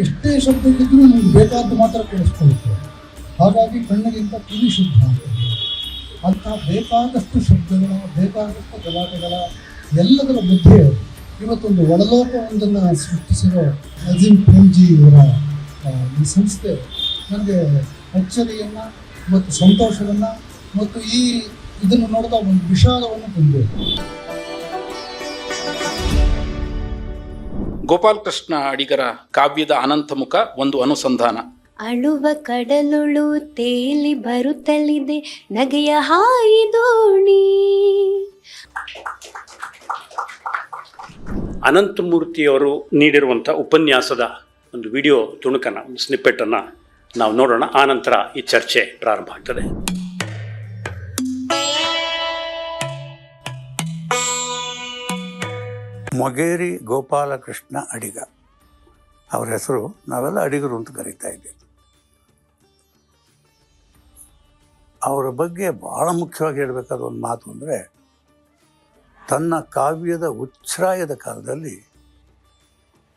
ಎಷ್ಟೇ ಶಬ್ದ ಇದ್ದರೂ ನಮ್ಗೆ ಬೇಕಾದ ಮಾತ್ರ ಕೇಳಿಸ್ಕೊಳ್ಳುತ್ತೆ. ಹಾಗಾಗಿ ಕಣ್ಣಿಗಿಂತ ಕಿವಿ ಶುದ್ಧ ಅಂತ ಅಂತಹ ಬೇಕಾದಷ್ಟು ಶಬ್ದಗಳ, ಬೇಕಾದಷ್ಟು ಗಲಾಟೆಗಳ, ಎಲ್ಲದರ ಮಧ್ಯೆ ಇವತ್ತೊಂದು ಒಳಲೋಕವೊಂದನ್ನು ಸೃಷ್ಟಿಸಿರೋ ಅಜಿಮ್ ಪ್ರೇಮ್ಜಿ ಇವರ ಈ ಸಂಸ್ಥೆ ನನಗೆ ಅಚ್ಚರಿಯನ್ನು ಮತ್ತು ಸಂತೋಷವನ್ನು ಮತ್ತು ಈ ಇದನ್ನು ನೋಡಿದ ಒಂದು ವಿಷಾದವನ್ನು ತಂದಿದೆ. ಗೋಪಾಲಕೃಷ್ಣ ಅಡಿಗರ ಕಾವ್ಯದ ಅನಂತಮುಖ ಒಂದು ಅನುಸಂಧಾನ. ಅಳುವ ಕಡಲುಳು ತೇಲಿ ಬರುತ್ತಲಿದೆ ನಗೆಯ ಹಾಯಿದೋಣಿ ಅನಂತಮೂರ್ತಿಯವರು ನೀಡಿರುವಂಥ ಉಪನ್ಯಾಸದ ಒಂದು ವಿಡಿಯೋ ತುಣುಕನ ಒಂದು ಸ್ನಿಪ್ಪೆಟ್ಟನ್ನು ನಾವು ನೋಡೋಣ. ಆನಂತರ ಈ ಚರ್ಚೆ ಪ್ರಾರಂಭ ಆಗ್ತದೆ. ಮೊಗೇರಿ ಗೋಪಾಲಕೃಷ್ಣ ಅಡಿಗ. ಅವರ ಹೆಸರು ನಾವೆಲ್ಲ ಅಡಿಗರು ಅಂತ ಕರೀತಾ ಇದ್ದೀವಿ ಅವರ ಬಗ್ಗೆ ಬಹಳ ಮುಖ್ಯವಾಗಿ ಹೇಳಬೇಕಾದ ಒಂದು ಮಾತು ಅಂದರೆ, ತನ್ನ ಕಾವ್ಯದ ಉಚ್ಛ್ರಾಯದ ಕಾಲದಲ್ಲಿ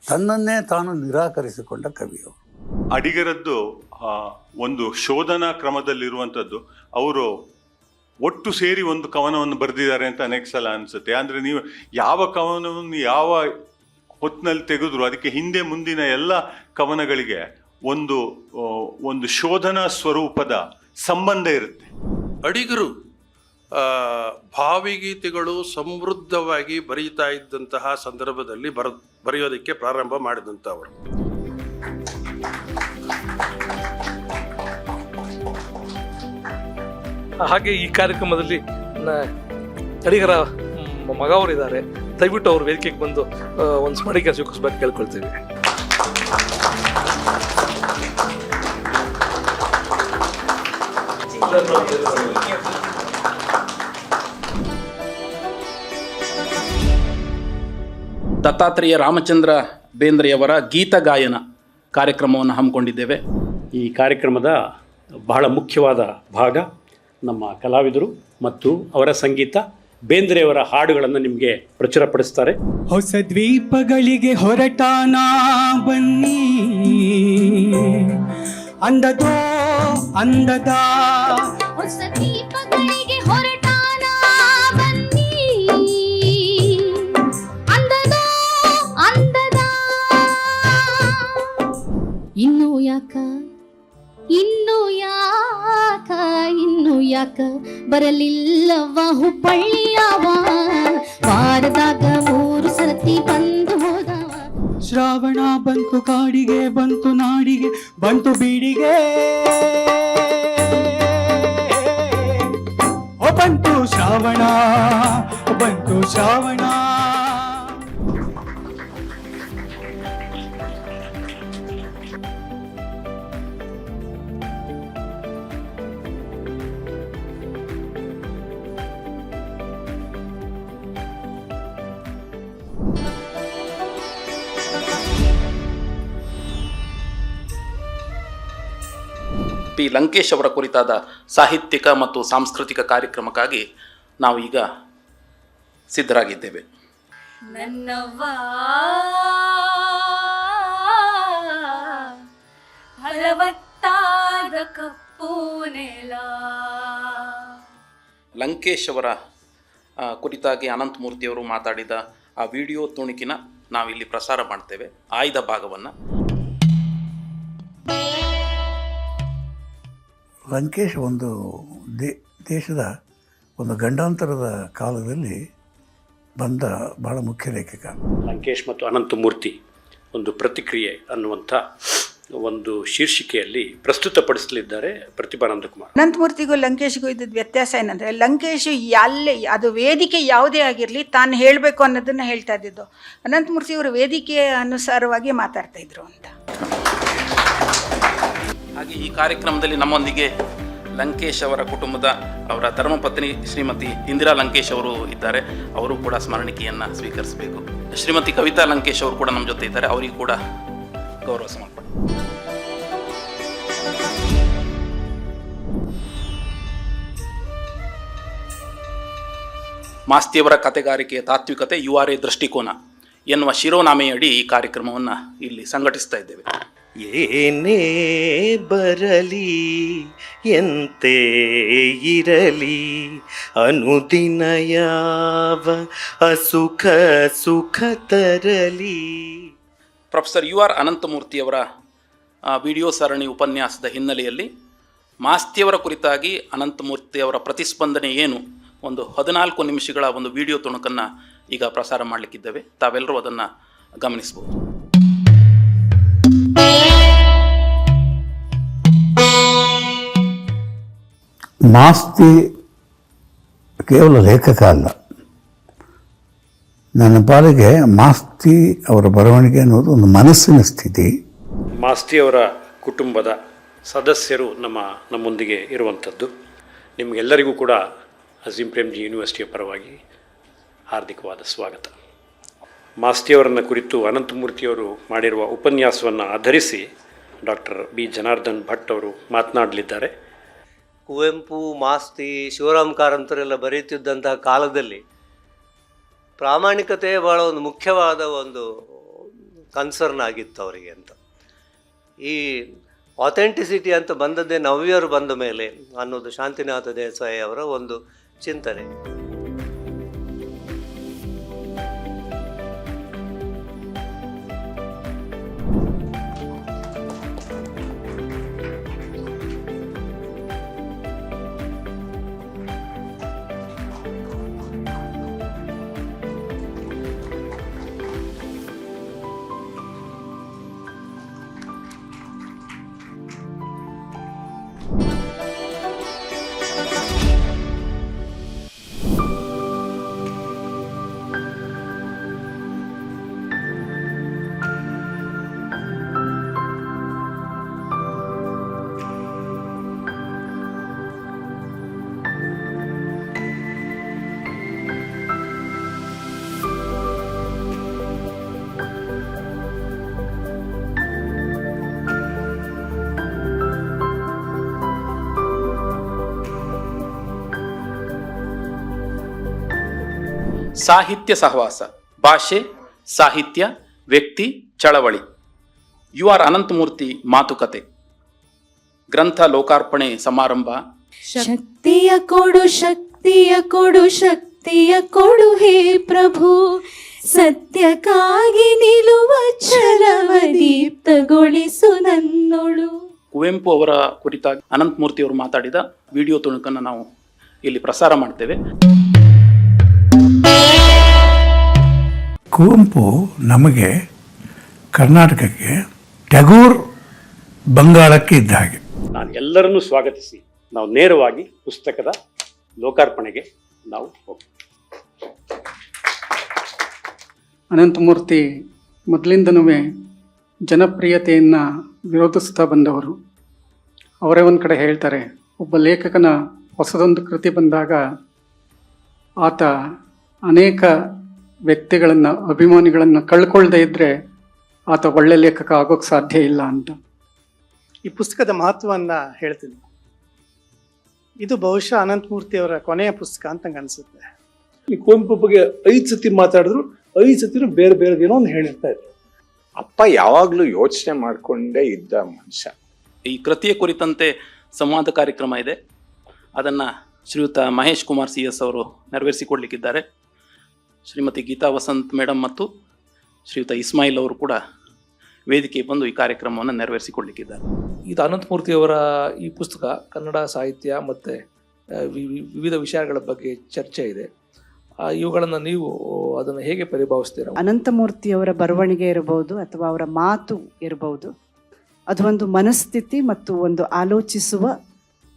ತನ್ನನ್ನೇ ತಾನು ನಿರಾಕರಿಸಿಕೊಂಡ ಕವಿಯವರು ಅಡಿಗರದ್ದು ಒಂದು ಶೋಧನಾ ಕ್ರಮದಲ್ಲಿರುವಂಥದ್ದು. ಅವರು ಒಟ್ಟು ಸೇರಿ ಒಂದು ಕವನವನ್ನು ಬರೆದಿದ್ದಾರೆ ಅಂತ ಅನೇಕ ಸಲ ಅನಿಸುತ್ತೆ. ಅಂದರೆ ನೀವು ಯಾವ ಕವನವನ್ನು ಯಾವ ಹೊತ್ತಿನಲ್ಲಿ ತೆಗೆದ್ರು ಅದಕ್ಕೆ ಹಿಂದೆ ಮುಂದಿನ ಎಲ್ಲ ಕವನಗಳಿಗೆ ಒಂದು ಒಂದು ಶೋಧನಾ ಸ್ವರೂಪದ ಸಂಬಂಧ ಇರುತ್ತೆ. ಅಡಿಗರು ಭಾವಿಗೀತೆಗಳು ಸಮೃದ್ಧವಾಗಿ ಬರೀತಾ ಇದ್ದಂತಹ ಸಂದರ್ಭದಲ್ಲಿ ಬರ, ಬರೆಯೋದಕ್ಕೆ ಪ್ರಾರಂಭ ಮಾಡಿದಂಥವರು. ಹಾಗೆ ಈ ಕಾರ್ಯಕ್ರಮದಲ್ಲಿ ನ- ಅಡಿಗರ ಮಗ ಅವರಿದ್ದಾರೆ ದಯವಿಟ್ಟು ಅವ್ರ ವೇದಿಕೆಗೆ ಬಂದು ಒಂದು ಸ್ಮರಣಿಕೆ ಸ್ವೀಕರಿಸ್ಬೇಕು ಕೇಳ್ಕೊಳ್ತೀವಿ. ದತ್ತಾತ್ರೇಯ ರಾಮಚಂದ್ರ ಬೇಂದ್ರೆಯವರ ಗೀತ ಗಾಯನ ಕಾರ್ಯಕ್ರಮವನ್ನು ಹಮ್ಮಿಕೊಂಡಿದ್ದೇವೆ. ಈ ಕಾರ್ಯಕ್ರಮದ ಬಹಳ ಮುಖ್ಯವಾದ ಭಾಗ ನಮ್ಮ ಕಲಾವಿದರು ಮತ್ತು ಅವರ ಸಂಗೀತ ಬೇಂದ್ರೆಯವರ ಹಾಡುಗಳನ್ನು ನಿಮಗೆ ಪ್ರಚುರಪಡಿಸ್ತಾರೆ. ಹೊಸ ದ್ವೀಪಗಳಿಗೆ ಹೊರಟಾನ ಬನ್ನಿ. ಅಂದದೋ ಅಂದದ. ಹೊಸ ದೀಪಗಳಿಗೆ ಹೊರಟಾನ ಬನ್ನಿ. ಅಂದದೋ ಅಂದದ. ಇನ್ನು ಯಾಕ? ಇನ್ನು ಯಾಕ ಇನ್ನು ಯಾಕ ಬರಲಿಲ್ಲವ ಹುಬ್ಬಳ್ಳಿಯವ ವಾರದಾಗ ಮೂರು ಸರತಿ ಬಂದು ಹೋದವ. ಶ್ರಾವಣ ಬಂತು ಕಾಡಿಗೆ, ಬಂತು ನಾಡಿಗೆ, ಬಂತು ಬೀಡಿಗೆ. ಬಂತು ಶ್ರಾವಣ ಬಂತು ಶ್ರಾವಣ. ಪಿ ಲಂಕೇಶ್ ಅವರ ಕುರಿತಾದ ಸಾಹಿತ್ಯಿಕ ಮತ್ತು ಸಾಂಸ್ಕೃತಿಕ ಕಾರ್ಯಕ್ರಮಕ್ಕಾಗಿ ನಾವು ಈಗ ಸಿದ್ಧರಾಗಿದ್ದೇವೆ. ನನ್ನವ್ವ ಫಲವತ್ತಾದ ಕಪ್ಪು ನೆಲ. ಲಂಕೇಶ್ ಅವರ ಕುರಿತಾಗಿ ಅನಂತಮೂರ್ತಿಯವರು ಮಾತಾಡಿದ ಆ ವಿಡಿಯೋ ತುಣುಕಿನ ನಾವಿಲ್ಲಿ ಪ್ರಸಾರ ಮಾಡ್ತೇವೆ. ಆಯ್ದ ಭಾಗವನ್ನು ಲಂಕೇಶ್ ಒಂದು ದೇ ದೇಶದ ಒಂದು ಗಂಡಾಂತರದ ಕಾಲದಲ್ಲಿ ಬಂದ ಬಹಳ ಮುಖ್ಯ ಲೇಖಕ. ಲಂಕೇಶ್ ಮತ್ತು ಅನಂತಮೂರ್ತಿ ಒಂದು ಪ್ರತಿಕ್ರಿಯೆ ಅನ್ನುವಂಥ ಒಂದು ಶೀರ್ಷಿಕೆಯಲ್ಲಿ ಪ್ರಸ್ತುತಪಡಿಸಲಿದ್ದಾರೆ ಪ್ರತಿಭಾನಂದ ಕುಮಾರ್. ಅನಂತಮೂರ್ತಿಗೂ ಲಂಕೇಶ್ಗೂ ಇದ್ದ ವ್ಯತ್ಯಾಸ ಏನಂದರೆ ಲಂಕೇಶ್ ಎಲ್ಲೇ ಅದು ವೇದಿಕೆ ಯಾವುದೇ ಆಗಿರಲಿ ತಾನು ಹೇಳಬೇಕು ಅನ್ನೋದನ್ನು ಹೇಳ್ತಾ ಇದ್ದಿದ್ದು. ಅನಂತಮೂರ್ತಿ ಅವರು ವೇದಿಕೆಯ ಅನುಸಾರವಾಗಿ ಮಾತಾಡ್ತಾ ಇದ್ರು ಅಂತ. ಹಾಗೆ ಈ ಕಾರ್ಯಕ್ರಮದಲ್ಲಿ ನಮ್ಮೊಂದಿಗೆ ಲಂಕೇಶ್ ಅವರ ಕುಟುಂಬದ ಅವರ ಧರ್ಮಪತ್ನಿ ಶ್ರೀಮತಿ ಇಂದಿರಾ ಲಂಕೇಶ್ ಅವರು ಇದ್ದಾರೆ. ಅವರು ಕೂಡ ಸ್ಮರಣಿಕೆಯನ್ನು ಸ್ವೀಕರಿಸಬೇಕು. ಶ್ರೀಮತಿ ಕವಿತಾ ಲಂಕೇಶ್ ಅವರು ಕೂಡ ನಮ್ಮ ಜೊತೆ ಇದ್ದಾರೆ. ಅವರಿಗೂ ಕೂಡ ಗೌರವ ಸಮರ್ಪಣೆ. ಮಾಸ್ತಿಯವರ ಕತೆಗಾರಿಕೆಯ ತಾತ್ವಿಕತೆ ಯು ಆರ್ ಎ ದೃಷ್ಟಿಕೋನ ಎನ್ನುವ ಶಿರೋನಾಮೆಯಡಿ ಈ ಕಾರ್ಯಕ್ರಮವನ್ನು ಇಲ್ಲಿ ಸಂಘಟಿಸ್ತಾ ಇದ್ದೇವೆ. ಏನೇ ಬರಲಿ, ಎಂತೆ ಇರಲಿ ಅನುದಿನ ಯಾವ ಅಸುಖ ಸುಖ ತರಲಿ. ಪ್ರೊಫೆಸರ್ ಯು ಆರ್ ಅನಂತಮೂರ್ತಿಯವರ ವಿಡಿಯೋ ಸರಣಿ ಉಪನ್ಯಾಸದ ಹಿನ್ನೆಲೆಯಲ್ಲಿ ಮಾಸ್ತಿಯವರ ಕುರಿತಾಗಿ ಅನಂತಮೂರ್ತಿಯವರ ಪ್ರತಿಸ್ಪಂದನೆ ಏನು? ಒಂದು ಹದಿನಾಲ್ಕು ನಿಮಿಷಗಳ ಒಂದು ವಿಡಿಯೋ ತುಣುಕನ್ನು ಈಗ ಪ್ರಸಾರ ಮಾಡಲಿಕ್ಕಿದ್ದೇವೆ. ತಾವೆಲ್ಲರೂ ಅದನ್ನು ಗಮನಿಸಬಹುದು. ಮಾಸ್ತಿ ಕೇವಲ ಲೇಖಕ ಅಲ್ಲ. ನನ್ನ ಪಾಲಿಗೆ ಮಾಸ್ತಿ ಅವರ ಬರವಣಿಗೆ ಅನ್ನೋದು ಒಂದು ಮನಸ್ಸಿನ ಸ್ಥಿತಿ. ಮಾಸ್ತಿಯವರ ಕುಟುಂಬದ ಸದಸ್ಯರು ನಮ್ಮ ನಮ್ಮೊಂದಿಗೆ ಇರುವಂಥದ್ದು. ನಿಮಗೆಲ್ಲರಿಗೂ ಕೂಡ ಅಜೀಂ ಪ್ರೇಮ್ಜಿ ಯೂನಿವರ್ಸಿಟಿಯ ಪರವಾಗಿ ಹಾರ್ದಿಕವಾದ ಸ್ವಾಗತ. ಮಾಸ್ತಿಯವರನ್ನು ಕುರಿತು ಅನಂತಮೂರ್ತಿಯವರು ಮಾಡಿರುವ ಉಪನ್ಯಾಸವನ್ನು ಆಧರಿಸಿ ಡಾಕ್ಟರ್ ಬಿ ಜನಾರ್ದನ್ ಭಟ್ ಅವರು ಮಾತನಾಡಲಿದ್ದಾರೆ. ಕುವೆಂಪು, ಮಾಸ್ತಿ, ಶಿವರಾಮ್ ಕಾರಂತರೆಲ್ಲ ಬರೆಯುತ್ತಿದ್ದಂತಹ ಕಾಲದಲ್ಲಿ ಪ್ರಾಮಾಣಿಕತೆ ಭಾಳ ಒಂದು ಮುಖ್ಯವಾದ ಒಂದು ಕನ್ಸರ್ನ್ ಆಗಿತ್ತು ಅವರಿಗೆ ಅಂತ. ಈ ಅಥೆಂಟಿಸಿಟಿ ಅಂತ ಬಂದದ್ದೇ ನವ್ಯರು ಬಂದ ಮೇಲೆ ಅನ್ನೋದು ಶಾಂತಿನಾಥ ದೇಸಾಯಿ ಅವರ ಒಂದು ಚಿಂತನೆ. ಸಾಹಿತ್ಯ ಸಹವಾಸ ಭಾಷೆ ಸಾಹಿತ್ಯ ವ್ಯಕ್ತಿ ಚಳವಳಿ. ಯು ಆರ್ ಅನಂತಮೂರ್ತಿ ಮಾತುಕತೆ. ಗ್ರಂಥ ಲೋಕಾರ್ಪಣೆ ಸಮಾರಂಭ. ಶಕ್ತಿಯ ಕೊಡು ಶಕ್ತಿಯ ಕೊಡು ಶಕ್ತಿಯ ಕೊಡು ಹೇ ಪ್ರಭು. ಸತ್ಯಕ್ಕಾಗಿ ನಿಲ್ಲುವ ಛಲವ ದೀಪ್ತಗೊಳಿಸು ನನ್ನೊಳು. ಕುವೆಂಪು ಅವರ ಕುರಿತಾಗಿ ಅನಂತಮೂರ್ತಿ ಅವರು ಮಾತಾಡಿದ ವಿಡಿಯೋ ತುಣುಕನ್ನು ನಾವು ಇಲ್ಲಿ ಪ್ರಸಾರ ಮಾಡ್ತೇವೆ. ಕುವೆಂಪು ನಮಗೆ ಕರ್ನಾಟಕಕ್ಕೆ ಟ್ಯಾಗೂರ್ ಬಂಗಾಳಕ್ಕೆ ಇದ್ದ ಹಾಗೆ. ನಾನು ಎಲ್ಲರನ್ನೂ ಸ್ವಾಗತಿಸಿ. ನಾವು ನೇರವಾಗಿ ಪುಸ್ತಕದ ಲೋಕಾರ್ಪಣೆಗೆ ನಾವು ಹೋಗ್ತೀವಿ. ಅನಂತಮೂರ್ತಿ ಮೊದಲಿಂದನೂ ಜನಪ್ರಿಯತೆಯನ್ನು ವಿರೋಧಿಸ್ತಾ ಬಂದವರು. ಅವರೇ ಒಂದು ಕಡೆ ಹೇಳ್ತಾರೆ ಒಬ್ಬ ಲೇಖಕನ ಹೊಸದೊಂದು ಕೃತಿ ಬಂದಾಗ ಆತ ಅನೇಕ ವ್ಯಕ್ತಿಗಳನ್ನು ಅಭಿಮಾನಿಗಳನ್ನು ಕಳ್ಕೊಳ್ದೇ ಇದ್ದರೆ ಆತ ಒಳ್ಳೆ ಲೇಖಕ ಆಗೋಕ್ಕೆ ಸಾಧ್ಯ ಇಲ್ಲ ಅಂತ. ಈ ಪುಸ್ತಕದ ಮಹತ್ವವನ್ನು ಹೇಳ್ತೀನಿ. ಇದು ಬಹುಶಃ ಅನಂತಮೂರ್ತಿ ಅವರ ಕೊನೆಯ ಪುಸ್ತಕ ಅಂತ ನಂಗೆ ಅನ್ಸುತ್ತೆ. ಈ ಕುವೆಂಪು ಬಗ್ಗೆ ಐದು ಸತಿ ಮಾತಾಡಿದ್ರು ಐದು ಸತಿನೂ ಬೇರೆ ಬೇರೆ ಏನೋ ಒಂದು ಹೇಳಿರ್ತಾ ಇದ್ರು. ಅಪ್ಪ ಯಾವಾಗ್ಲೂ ಯೋಚನೆ ಮಾಡ್ಕೊಂಡೇ ಇದ್ದ ಮನುಷ್ಯ. ಈ ಕೃತಿಯ ಕುರಿತಂತೆ ಸಂವಾದ ಕಾರ್ಯಕ್ರಮ ಇದೆ. ಅದನ್ನು ಶ್ರೀಯುತ ಮಹೇಶ್ ಕುಮಾರ್ ಸಿ ಎಸ್ ಅವರು ನೆರವೇರಿಸಿಕೊಡ್ಲಿಕ್ಕಿದ್ದಾರೆ. ಶ್ರೀಮತಿ ಗೀತಾ ವಸಂತ್ ಮೇಡಮ್ ಮತ್ತು ಶ್ರೀಯುತ ಇಸ್ಮಾಯಿಲ್ ಅವರು ಕೂಡ ವೇದಿಕೆ ಬಂದು ಈ ಕಾರ್ಯಕ್ರಮವನ್ನು ನೆರವೇರಿಸಿಕೊಳ್ಳಿಕ್ಕಿದ್ದಾರೆ ಇದು ಅನಂತಮೂರ್ತಿಯವರ ಈ ಪುಸ್ತಕ ಕನ್ನಡ ಸಾಹಿತ್ಯ ಮತ್ತು ವಿವಿಧ ವಿಷಯಗಳ ಬಗ್ಗೆ ಚರ್ಚೆ ಇದೆ. ಇವುಗಳನ್ನು ನೀವು ಅದನ್ನು ಹೇಗೆ ಪರಿಭಾವಿಸ್ತೀರಾ? ಅನಂತಮೂರ್ತಿಯವರ ಬರವಣಿಗೆ ಇರಬಹುದು ಅಥವಾ ಅವರ ಮಾತು ಇರಬಹುದು ಅದು ಒಂದು ಮನಸ್ಥಿತಿ ಮತ್ತು ಒಂದು ಆಲೋಚಿಸುವ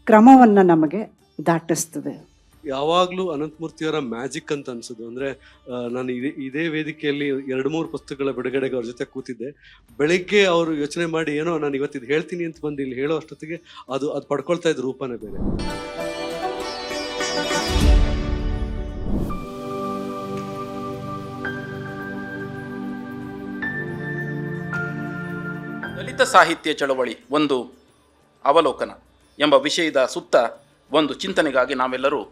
ಕ್ರಮವನ್ನು ನಮಗೆ ದಾಟಿಸ್ತದೆ. ಯಾವಾಗಲೂ ಅನಂತಮೂರ್ತಿಯವರ ಮ್ಯಾಜಿಕ್ ಅಂತ ಅನ್ಸೋದು ಅಂದ್ರೆ ನಾನು ಇದೇ ಇದೇ ವೇದಿಕೆಯಲ್ಲಿ ಎರಡು ಮೂರು ಪುಸ್ತಕಗಳ ಬಿಡುಗಡೆಗೆ ಅವ್ರ ಜೊತೆ ಕೂತಿದ್ದೆ. ಬೆಳಿಗ್ಗೆ ಅವರು ಯೋಚನೆ ಮಾಡಿ, ಏನೋ ನಾನು ಇವತ್ತಿದು ಹೇಳ್ತೀನಿ ಅಂತ ಬಂದು ಇಲ್ಲಿ ಹೇಳೋ ಅಷ್ಟೊತ್ತಿಗೆ ಅದು ಅದು ಪಡ್ಕೊಳ್ತಾ ಇದ್ದ ರೂಪನೇ ಬೇರೆ. ದಲಿತ ಸಾಹಿತ್ಯ ಚಳವಳಿ ಒಂದು ಅವಲೋಕನ ಎಂಬ ವಿಷಯದ ಸುತ್ತ ಒಂದು ಚಿಂತನೆಗಾಗಿ ನಾವೆಲ್ಲರೂ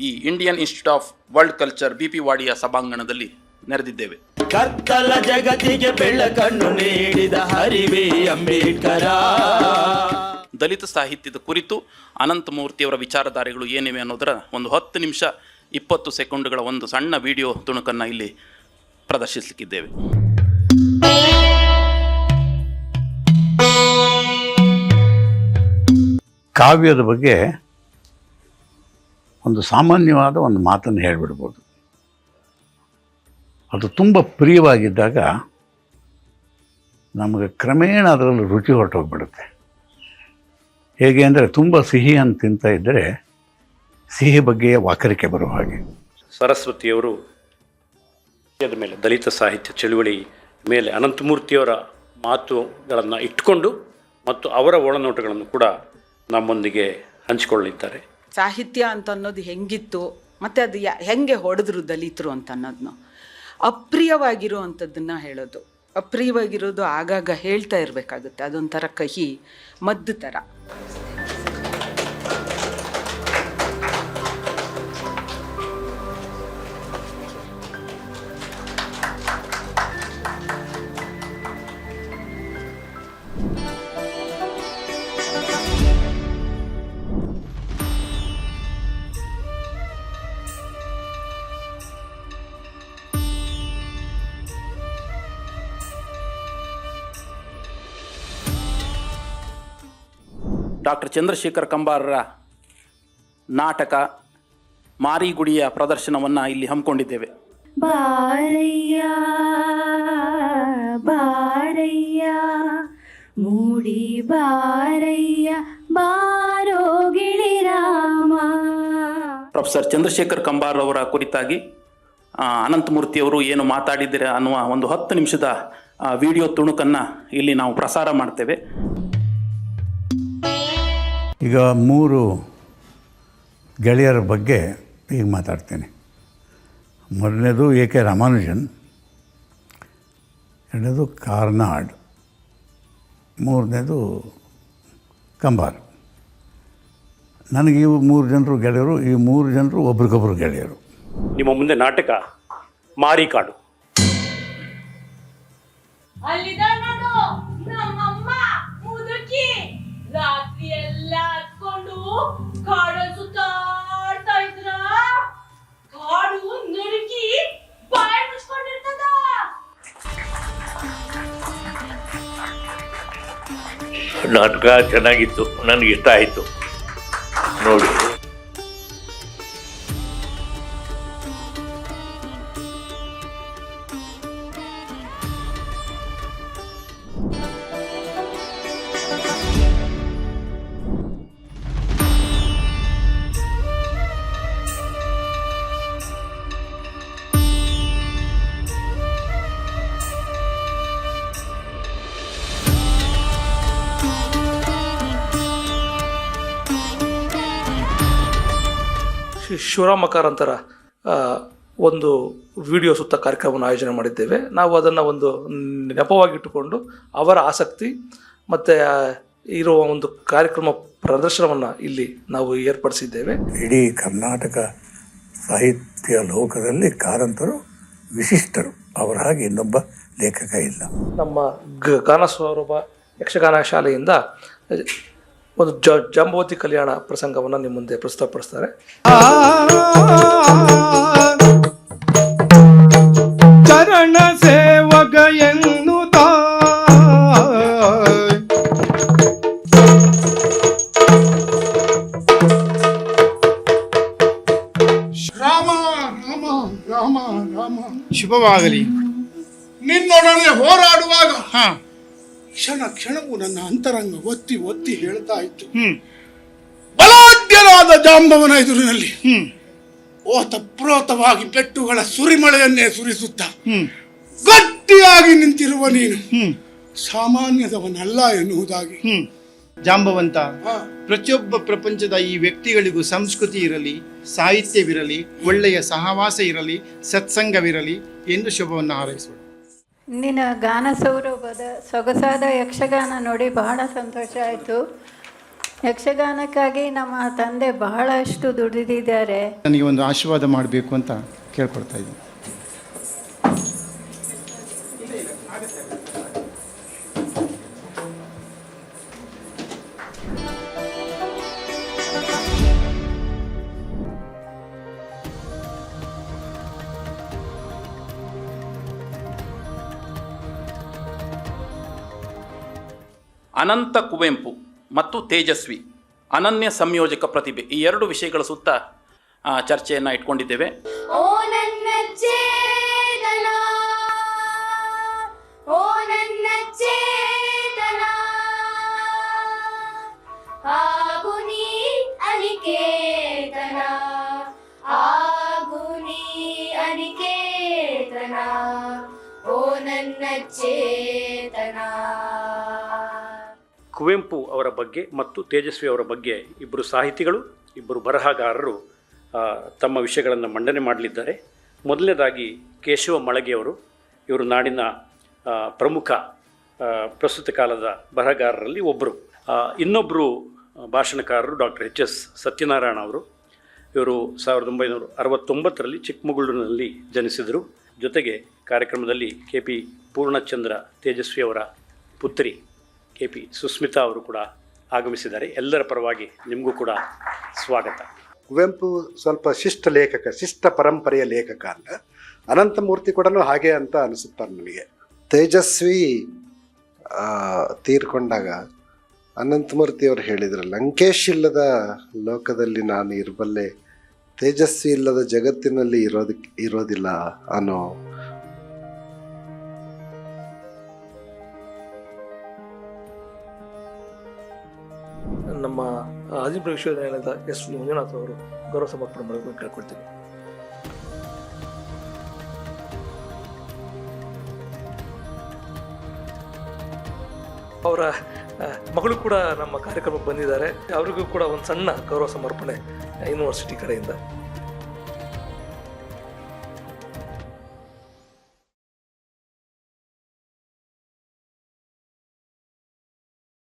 ಈ Indian Institute of World Culture B P Wadia ಸಭಾಂಗಣದಲ್ಲಿ ನೆರೆದಿದ್ದೇವೆ. ಕತ್ತಲ ಜಗತ್ತಿಗೆ ಬೆಳಕನ್ನು ನೀಡಿದ ಹರಿವಿ ಅಂಬೇಡ್ಕರ. ದಲಿತ ಸಾಹಿತ್ಯದ ಕುರಿತು ಅನಂತಮೂರ್ತಿಯವರ ವಿಚಾರಧಾರೆಗಳು ಏನಿವೆ ಅನ್ನೋದರ ಒಂದು ಹತ್ತು ನಿಮಿಷ ಇಪ್ಪತ್ತು ಸೆಕೆಂಡುಗಳ ಒಂದು ಸಣ್ಣ ವಿಡಿಯೋ ತುಣುಕನ್ನು ಇಲ್ಲಿ ಪ್ರದರ್ಶಿಸಲಿಕ್ಕಿದ್ದೇವೆ. ಕಾವ್ಯದ ಬಗ್ಗೆ ಒಂದು ಸಾಮಾನ್ಯವಾದ ಒಂದು ಮಾತನ್ನು ಹೇಳಿಬಿಡ್ಬೋದು. ಅದು ತುಂಬ ಪ್ರಿಯವಾಗಿದ್ದಾಗ ನಮಗೆ ಕ್ರಮೇಣ ಅದರಲ್ಲಿ ರುಚಿ ಹೊರಟೋಗ್ಬಿಡುತ್ತೆ. ಹೇಗೆ ಅಂದರೆ ತುಂಬ ಸಿಹಿ ಅಂತ ತಿಂತ ಇದ್ದರೆ ಸಿಹಿ ಬಗ್ಗೆ ವಾಕರಿಕೆ ಬರುವ ಹಾಗೆ. ಸರಸ್ವತಿಯವರು ಮೇಲೆ ದಲಿತ ಸಾಹಿತ್ಯ ಚಳುವಳಿ ಮೇಲೆ ಅನಂತಮೂರ್ತಿಯವರ ಮಾತುಗಳನ್ನು ಇಟ್ಟುಕೊಂಡು ಮತ್ತು ಅವರ ಒಳನೋಟಗಳನ್ನು ಕೂಡ ನಮ್ಮೊಂದಿಗೆ ಹಂಚಿಕೊಳ್ಳಿದ್ದಾರೆ ಸಾಹಿತ್ಯ ಅಂತ ಅನ್ನೋದು ಹೆಂಗಿತ್ತು, ಮತ್ತು ಅದು ಹೆಂಗೆ ಹೊಡೆದ್ರು ದಲಿತರು ಅಂತ ಅನ್ನೋದನ್ನು ಅಪ್ರಿಯವಾಗಿರುವಂಥದ್ದನ್ನು ಹೇಳೋದು. ಅಪ್ರಿಯವಾಗಿರೋದು ಆಗಾಗ ಹೇಳ್ತಾ ಇರಬೇಕಾಗುತ್ತೆ, ಅದೊಂಥರ ಕಹಿ, ಮದ್ದು ಥರ ಡಾಕ್ಟರ್ ಚಂದ್ರಶೇಖರ್ ಕಂಬಾರರ ನಾಟಕ ಮಾರಿಗುಡಿಯ ಪ್ರದರ್ಶನವನ್ನು ಇಲ್ಲಿ ಹಮ್ಮಿಕೊಂಡಿದ್ದೇವೆ. ಬಾರಯ್ಯ ಬಾರಯ್ಯ ಮೂಡಿ ಬಾರಯ್ಯ ಬಾರೋ ಗಿಳಿರಾಮ ಪ್ರೊಫೆಸರ್ ಚಂದ್ರಶೇಖರ್ ಕಂಬಾರವರ ಕುರಿತಾಗಿ ಅನಂತಮೂರ್ತಿಯವರು ಏನು ಮಾತಾಡಿದ್ದೀರಾ ಅನ್ನುವ ಒಂದು ಹತ್ತು ನಿಮಿಷದ ವಿಡಿಯೋ ತುಣುಕನ್ನು ಇಲ್ಲಿ ನಾವು ಪ್ರಸಾರ ಮಾಡ್ತೇವೆ. ಈಗ ಮೂರು ಗೆಳೆಯರ ಬಗ್ಗೆ ಈಗ ಮಾತಾಡ್ತೀನಿ. ಮೊದಲನೇದು ಎ ಕೆ ರಾಮಾನುಜನ್ ಎರಡನೇದು ಕಾರ್ನಾಡ್ ಮೂರನೇದು ಕಂಬಾರ್. ನನಗೆ ಇವು ಮೂರು ಜನರು ಗೆಳೆಯರು ಈ ಮೂರು ಜನರು ಒಬ್ರಿಗೊಬ್ರು ಗೆಳೆಯರು. ನಿಮ್ಮ ಮುಂದೆ ನಾಟಕ ಮಾರಿಕಾಡು. ಹತ್ಕೊಂಡು ಕಾಡು ಸುತ್ತಾಡ್ತಾ ಇದ್ರ? ಕಾಡು ನಡುಕಿ ಬಾಯಿ ಮುಚ್ಕೊಂಡಿರ್ತದ? ನಾಟಕ ಚೆನ್ನಾಗಿತ್ತು ನನಗೆ ಇಷ್ಟ ಆಯಿತು. ನೋಡಿ. ಶಿವರಾಮ ಕಾರಂತರ ಒಂದು ವಿಡಿಯೋ ಸುತ್ತ ಕಾರ್ಯಕ್ರಮವನ್ನು ಆಯೋಜನೆ ಮಾಡಿದ್ದೇವೆ. ನಾವು ಅದನ್ನು ಒಂದು ನೆಪವಾಗಿಟ್ಟುಕೊಂಡು ಅವರ ಆಸಕ್ತಿ ಮತ್ತು ಇರುವ ಒಂದು ಕಾರ್ಯಕ್ರಮ ಪ್ರದರ್ಶನವನ್ನು ಇಲ್ಲಿ ನಾವು ಏರ್ಪಡಿಸಿದ್ದೇವೆ. ಇಡೀ ಕರ್ನಾಟಕ ಸಾಹಿತ್ಯ ಲೋಕದಲ್ಲಿ ಕಾರಂತರು ವಿಶಿಷ್ಟರು ಅವರ ಹಾಗೆ ಇನ್ನೊಬ್ಬ ಲೇಖಕ ಇಲ್ಲ. ನಮ್ಮ ಗಾನ ಸ್ವರೂಪ ಯಕ್ಷಗಾನ ಶಾಲೆಯಿಂದ ಒಂದು ಜ ಜಾಂಬವತಿ ಕಲ್ಯಾಣ ಪ್ರಸಂಗವನ್ನು ನಿಮ್ಮ ಮುಂದೆ ಪ್ರಸ್ತುತಪಡಿಸ್ತಾರೆ ಚರಣ ಸೇವಗ ಎನ್ನುತ್ತಾ ಅಂತರಂಗ ಒತ್ತಿ ಒತ್ತಿ ಹೇಳ್ತಾ ಇತ್ತು. ಬಲಾಢ್ಯನಾದ ಜಾಂಬವನ ಎದುರಿನಲ್ಲಿ ಓತಪ್ರೋತವಾಗಿ ಪೆಟ್ಟುಗಳ ಸುರಿಮಳೆಯನ್ನೇ ಸುರಿಸುತ್ತ ಗಟ್ಟಿಯಾಗಿ ನಿಂತಿರುವ ನೀನು. ಸಾಮಾನ್ಯದವನಲ್ಲ ಎನ್ನುವುದಾಗಿ. ಜಾಂಬವಂತ ಪ್ರತಿಯೊಬ್ಬ ಪ್ರಪಂಚದ ಈ ವ್ಯಕ್ತಿಗಳಿಗೂ ಸಂಸ್ಕೃತಿ ಇರಲಿ ಸಾಹಿತ್ಯವಿರಲಿ ಒಳ್ಳೆಯ ಸಹವಾಸ ಇರಲಿ ಸತ್ಸಂಗವಿರಲಿ ಎಂದು ಶುಭವನ್ನು ಹಾರೈಸೋಣ. ನಿನ್ನ ಗಾನ ಸೌರಭದ ಸೊಗಸಾದ ಯಕ್ಷಗಾನ ನೋಡಿ ಬಹಳ ಸಂತೋಷ ಆಯಿತು. ಯಕ್ಷಗಾನಕ್ಕಾಗಿ ನಮ್ಮ ತಂದೆ ಬಹಳಷ್ಟು ದುಡಿದಿದ್ದಾರೆ. ನನಗೆ ಒಂದು ಆಶೀರ್ವಾದ ಮಾಡಬೇಕು ಅಂತ ಕೇಳ್ಕೊಳ್ತಾ ಇದ್ದೀನಿ. ಅನಂತ ಕುವೆಂಪು ಮತ್ತು ತೇಜಸ್ವಿ ಅನನ್ಯ ಸಂಯೋಜಕ ಪ್ರತಿಭೆ ಈ ಎರಡು ವಿಷಯಗಳ ಸುತ್ತ ಚರ್ಚೆಯನ್ನು ಇಟ್ಕೊಂಡಿದ್ದೇವೆ. ಓ ನನ್ನ ಚೇತನ. ಕುವೆಂಪು ಅವರ ಬಗ್ಗೆ ಮತ್ತು ತೇಜಸ್ವಿ ಅವರ ಬಗ್ಗೆ ಇಬ್ಬರು ಸಾಹಿತಿಗಳು, ಇಬ್ಬರು ಬರಹಗಾರರು ತಮ್ಮ ವಿಷಯಗಳನ್ನು ಮಂಡನೆ ಮಾಡಲಿದ್ದಾರೆ. ಮೊದಲನೇದಾಗಿ ಕೇಶವ ಮಳಗೆಯವರು. ಇವರು ನಾಡಿನ ಪ್ರಮುಖ ಪ್ರಸ್ತುತ ಕಾಲದ ಬರಹಗಾರರಲ್ಲಿ ಒಬ್ಬರು ಇನ್ನೊಬ್ಬರು ಭಾಷಣಕಾರರು ಡಾಕ್ಟರ್ ಎಚ್ ಎಸ್ ಸತ್ಯನಾರಾಯಣ ಅವರು. ಇವರು ಸಾವಿರದ ಒಂಬೈನೂರ ಅರವತ್ತೊಂಬತ್ತರಲ್ಲಿ ಚಿಕ್ಕಮಗಳೂರಿನಲ್ಲಿ ಜನಿಸಿದರು. ಜೊತೆಗೆ ಕಾರ್ಯಕ್ರಮದಲ್ಲಿ ಕೆ ಪಿ ಪೂರ್ಣಚಂದ್ರ ತೇಜಸ್ವಿ ಅವರ ಪುತ್ರಿ. ಕೆ ಪಿ ಸುಸ್ಮಿತಾ ಅವರು ಕೂಡ ಆಗಮಿಸಿದ್ದಾರೆ. ಎಲ್ಲರ ಪರವಾಗಿ ನಿಮಗೂ ಕೂಡ ಸ್ವಾಗತ. ಕುವೆಂಪು ಸ್ವಲ್ಪ ಶಿಷ್ಟ ಲೇಖಕ, ಶಿಷ್ಟ ಪರಂಪರೆಯ ಲೇಖಕ ಅಂತ. ಅನಂತಮೂರ್ತಿ ಕೂಡ ಹಾಗೆ ಅಂತ ಅನಿಸುತ್ತಾರೆ ನನಗೆ ತೇಜಸ್ವಿ ತೀರ್ಕೊಂಡಾಗ ಅನಂತಮೂರ್ತಿ ಅವರು ಹೇಳಿದರು, ಲಂಕೇಶ್ ಇಲ್ಲದ ಲೋಕದಲ್ಲಿ ನಾನು ಇರಬಲ್ಲೆ, ತೇಜಸ್ವಿ ಇಲ್ಲದ ಜಗತ್ತಿನಲ್ಲಿ ಇರೋದಕ್ಕೆ ಇರೋದಿಲ್ಲ ಅನ್ನೋ ನಮ್ಮ ವಿಶ್ವವಿದ್ಯಾಲಯದ ಎಸ್ ಮಂಜುನಾಥ್ ಅವರು ಗೌರವ ಸಮರ್ಪಣೆ ಮಾಡಬೇಕು ಕೇಳ್ಕೊಳ್ತೀನಿ ಅವರ ಮಗಳು ಕೂಡ ನಮ್ಮ ಕಾರ್ಯಕ್ರಮಕ್ಕೆ ಬಂದಿದ್ದಾರೆ. ಅವರಿಗೂ ಕೂಡ ಒಂದು ಸಣ್ಣ ಗೌರವ ಸಮರ್ಪಣೆ ಯೂನಿವರ್ಸಿಟಿ ಕಡೆಯಿಂದ.